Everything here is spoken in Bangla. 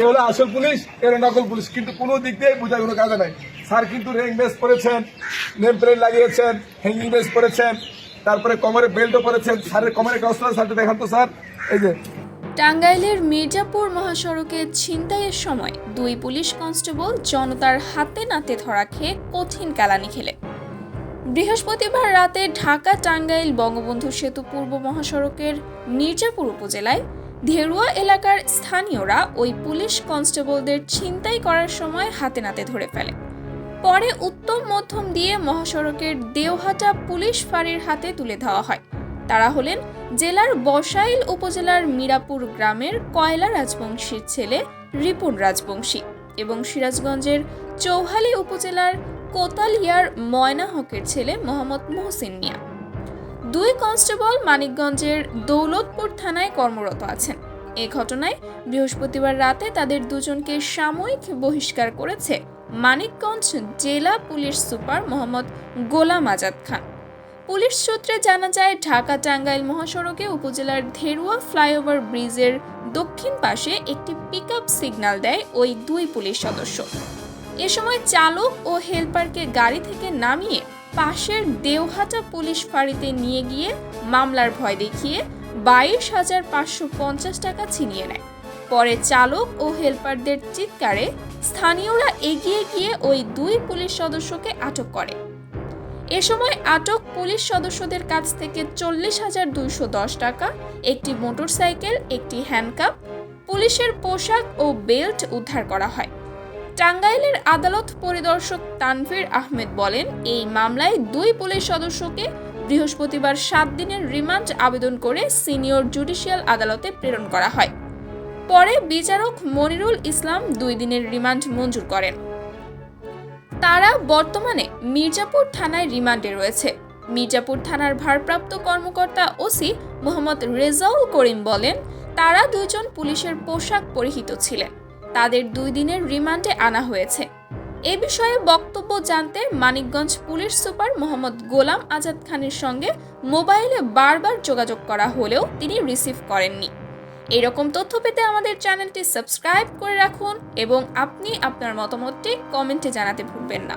এ হলো আসল পুলিশ এর নকল পুলিশ। কিন্তু কোনো দিক দিয়ে বোঝার কোনো কাজে নাই। স্যার কিন্তু রেং বেস পরেছেন নেম প্লেট লাগিয়েছেন হ্যাঙ্গিং বেস পরেছেন, তারপরে কোমরে বেল্টও পরেছেন। স্যারের কোমরে কাউন্সিলার স্যারটা দেখান তো, স্যার। এই যে। টাঙ্গাইলের মির্জাপুর মহাসড়কে ছিনতাইয়ের সময় দুই পুলিশ কনস্টেবল জনতার হাতে নাতে ধরা খেয়ে কঠিন কালানি খেলে। বৃহস্পতিবার রাতে ঢাকা টাঙ্গাইল বঙ্গবন্ধু সেতু পূর্ব মহাসড়কের মির্জাপুর উপজেলায় ধেরুয়া এলাকার স্থানীয়রা ওই পুলিশ কনস্টেবলদের ছিনতাই করার সময় হাতে নাতে ধরে ফেলে। পরে উত্তম মধ্যম দিয়ে মহাসড়কের দেওহাটা পুলিশ ফাঁড়ির হাতে তুলে দেওয়া হয়। তারা হলেন জেলার বসাইল উপজেলার মিরাপুর গ্রামের কয়লা রাজবংশীর ছেলে রিপুন রাজবংশী এবং সিরাজগঞ্জের চৌহালি উপজেলার কোতালিয়ার ময়না হকের ছেলে মোহাম্মদ মোহসিন মিয়া। দুই কনস্টেবল মানিকগঞ্জের দৌলতপুর থানায় কর্মরত আছেন। এ ঘটনায় বৃহস্পতিবার রাতে তাদের দুজনকে সাময়িক বহিষ্কার করেছে মানিকগঞ্জ জেলা police super Mohammad Golam Azad Khan. Police সূত্রে জানা যায়, ঢাকা টাঙ্গাইল মহাসড়কে উপজেলার ধেরুয়া ফ্লাইওভার ব্রিজের দক্ষিণ পাশে একটি পিকআপ সিগন্যাল দেয় ওই দুই পুলিশ সদস্য। এ সময় চালক ও হেলপারকে গাড়ি থেকে নামিয়ে পাশের দেওহাটা পুলিশ ফাঁড়িতে নিয়ে গিয়ে মামলার ভয় দেখিয়ে বাইশ হাজার পাঁচশো পঞ্চাশ টাকা ছিনিয়ে নেয়। পরে চালক ও হেলপারদের চিৎকারে স্থানীয়রা এগিয়ে গিয়ে ওই দুই পুলিশ সদস্যকে আটক করে। এ সময় আটক পুলিশ সদস্যদের কাছ থেকে চল্লিশ হাজার দুইশো দশ টাকা, একটি মোটরসাইকেল, একটি হ্যান্ডকাপ, পুলিশের পোশাক ও বেল্ট উদ্ধার করা হয়। টাঙ্গাইলের আদালত পরিদর্শক তানভীর আহমেদ বলেন, এই মামলায় দুই পুলিশ সদস্যকে বৃহস্পতিবার সাত দিনের রিমান্ড আবেদন করে সিনিয়র জুডিশিয়াল আদালতে প্রেরণ করা হয়। পরে বিচারক মনিরুল ইসলাম দুই দিনের রিমান্ড মঞ্জুর করেন। তারা বর্তমানে মির্জাপুর থানায় রিমান্ডে রয়েছে। মির্জাপুর থানার ভারপ্রাপ্ত কর্মকর্তা ওসি মোহাম্মদ রেজাউল করিম বলেন, তারা দুইজন পুলিশের পোশাক পরিহিত ছিলেন। তাদের দুই দিনের রিমান্ডে আনা হয়েছে। এ বিষয়ে বক্তব্য জানতে মানিকগঞ্জ পুলিশ সুপার মোহাম্মদ গোলাম আজাদ খানের সঙ্গে মোবাইলে বারবার যোগাযোগ করা হলেও তিনি রিসিভ করেননি। এরকম তথ্য পেতে আমাদের চ্যানেলটি সাবস্ক্রাইব করে রাখুন এবং আপনি আপনার মতামতটি কমেন্টে জানাতে ভুলবেন না।